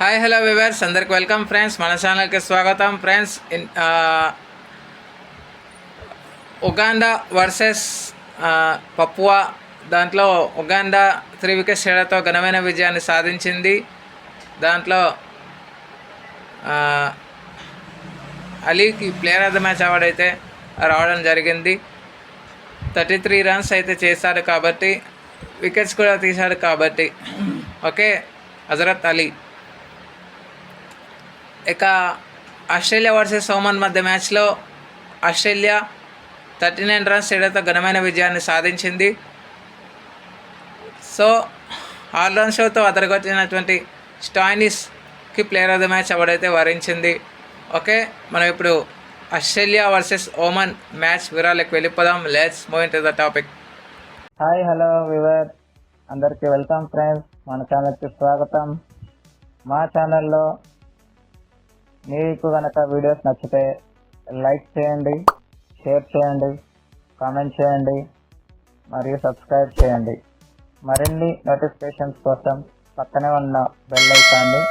Hi hello viewers అందరికి welcome friends మన ఛానల్కి స్వాగతం. Friends in Uganda versus Papua దాంట్లో ఉగాండా త్రీ వికెట్స్ తేడాతో ఘనమైన విజయాన్ని సాధించింది. దాంట్లో uh, అలీకి player of the match award అయితే రావడం జరిగింది. థర్టీ త్రీ రన్స్ అయితే చేశాడు కాబట్టి వికెట్స్ కూడా తీశాడు కాబట్టి. ఓకే హజరత్ అలీ. ఇక ఆస్ట్రేలియా వర్సెస్ ఓమన్ మధ్య మ్యాచ్లో ఆస్ట్రేలియా థర్టీ నైన్ రన్స్ తేడాతో ఘనమైన విజయాన్ని సాధించింది. సో ఆల్ రన్స్తో షోతో అదరగొట్టినటువంటి స్టాయినిస్కి ప్లేయర్ ఆఫ్ ద మ్యాచ్ ఎవడైతే వరించింది. ఓకే మనం ఇప్పుడు ఆస్ట్రేలియా వర్సెస్ ఓమన్ మ్యాచ్ వివరాలకు వెళ్ళిపోదాం. Let's move in to the topic hi hello viewer అందరికీ వెల్కమ్ ఫ్రెండ్స్ మన ఛానల్కి స్వాగతం. మా ఛానల్లో మీకు కనుక వీడియోస్ నచ్చితే లైక్ చేయండి షేర్ చేయండి కామెంట్ చేయండి మరియు సబ్స్క్రైబ్ చేయండి. మరిన్ని నోటిఫికేషన్స్ కోసం పక్కనే ఉన్న బెల్ ఐకాన్ని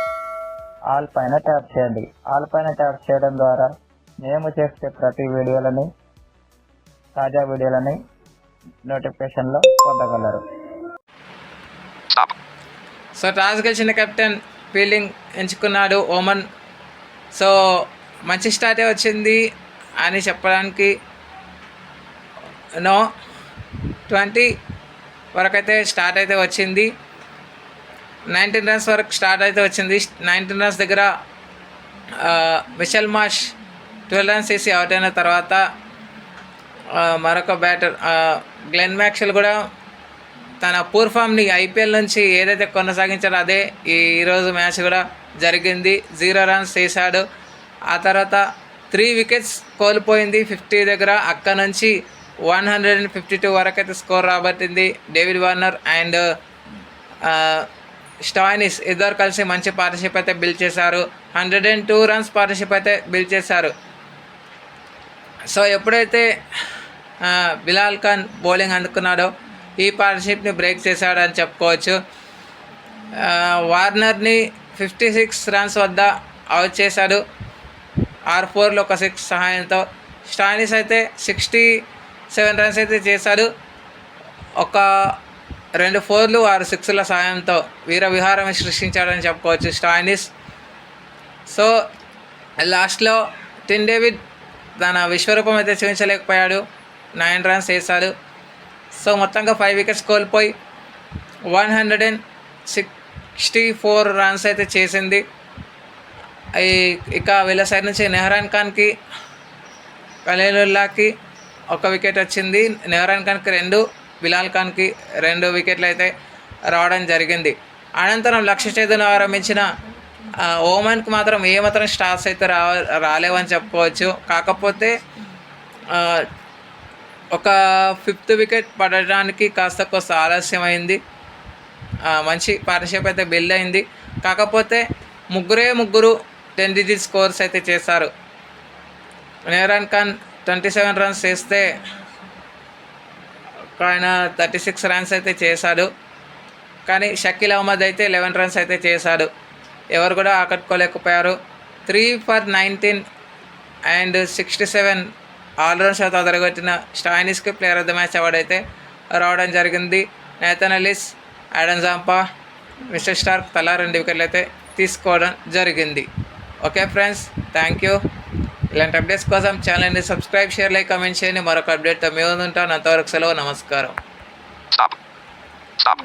ఆల్ పైన ట్యాప్ చేయండి. ఆల్ పైన ట్యాప్ చేయడం ద్వారా మేము చేసే ప్రతి వీడియోలని తాజా వీడియోలని నోటిఫికేషన్లో పొందగలరు. సో టాస్ గెలిచిన కెప్టెన్ ఫీల్డింగ్ ఎంచుకున్నాడు ఓమన్ సో మంచి స్టార్టే వచ్చింది అని చెప్పడానికి నో. ట్వంటీ వరకు అయితే స్టార్ట్ అయితే వచ్చింది. నైన్టీన్ రన్స్ వరకు స్టార్ట్ అయితే వచ్చింది. నైన్టీన్ రన్స్ దగ్గర మిషల్ మాష్ ట్వెల్వ్ రన్స్ వేసి అవుట్ అయిన తర్వాత మరొక బ్యాటర్ గ్లెన్ మ్యాక్సెల్ కూడా తన పూర్ ఫామ్ని ఐపీఎల్ నుంచి ఏదైతే కొనసాగించాడో అదే ఈరోజు మ్యాచ్ కూడా జరిగింది. జీరో రన్స్ చేశాడు. ఆ తర్వాత త్రీ వికెట్స్ కోల్పోయింది ఫిఫ్టీ దగ్గర. అక్కడ నుంచి one hundred and fifty two వరకు అయితే స్కోర్ రాబట్టింది డేవిడ్ వార్నర్ అండ్ స్టాయినిస్ ఇద్దరు కలిసి మంచి పార్ట్నర్షిప్ అయితే బిల్డ్ చేశారు. Hundred and two runs partnership అయితే బిల్డ్ చేశారు. సో ఎప్పుడైతే బిలాల్ ఖాన్ బౌలింగ్ అందుకున్నాడో ఈ పార్ట్నర్షిప్ని బ్రేక్ చేశాడని చెప్పుకోవచ్చు. వార్నర్ని ఫిఫ్టీ సిక్స్ రన్స్ వద్ద అవుట్ చేశాడు. ఆర్ ఫోర్లో ఒక సిక్స్ సహాయంతో. స్టానిస్ అయితే సిక్స్టీ సెవెన్ రన్స్ అయితే చేశాడు. ఒక రెండు ఫోర్లు ఆరు సిక్స్ల సహాయంతో వీర విహారం సృష్టించాడని చెప్పుకోవచ్చు స్టాయినిస్ సో లాస్ట్లో టిన్ డేవిడ్ తన విశ్వరూపం అయితే చూపించలేకపోయాడు. నైన్ రన్స్ వేశాడు సో మొత్తంగా ఫైవ్ వికెట్స్ కోల్పోయి one hundred and sixty four runs అయితే చేసింది. ఇక వీళ్ళ సైడ్ నుంచి నెహ్రాన్ ఖాన్కి కలీలుల్లాకి ఒక వికెట్ వచ్చింది. నెహ్రాన్ ఖాన్కి రెండు బిలాల్ ఖాన్కి రెండు వికెట్లు అయితే రావడం జరిగింది. అనంతరం లక్ష్య చేతులు ఆరంభించిన ఆ, ఓమన్కి మాత్రం ఏమాత్రం స్టార్స్ అయితే రా రాలేవని చెప్పుకోవచ్చు. కాకపోతే ఒక ఫిఫ్త్ వికెట్ పడడానికి కాస్త కొంత ఆలస్యమైంది. అయింది మంచి పార్ట్నర్షిప్ అయితే బిల్డ్ అయింది. కాకపోతే ముగ్గురే ముగ్గురు టెన్ డిజిట్ స్కోర్స్ అయితే చేశారు. నేరాన్ ఖాన్ ట్వంటీ సెవెన్ రన్స్ చేస్తే ఒక ఆయన థర్టీ సిక్స్ రన్స్ అయితే చేశాడు. కానీ షకీల్ అహ్మద్ అయితే లెవెన్ రన్స్ అయితే చేశాడు. ఎవరు కూడా ఆకట్టుకోలేకపోయారు. Three for nineteen and sixty seven all round shot అదరగొట్టిన స్టాయినిస్కి player of the match award అయితే రావడం జరిగింది. Nathan Ellis Adam Zampa mister Starc తలా రెండు వికెట్లు అయితే తీసుకోవడం జరిగింది. Okay friends thank you. ఇలాంటి అప్డేట్స్ కోసం ఛానల్ని సబ్స్క్రైబ్ షేర్ లైక్ కమెంట్ చేయండి. మరొక అప్డేట్తో మేము ఉంటాను. అంతవరకు సెలవు నమస్కారం. Stop. Stop.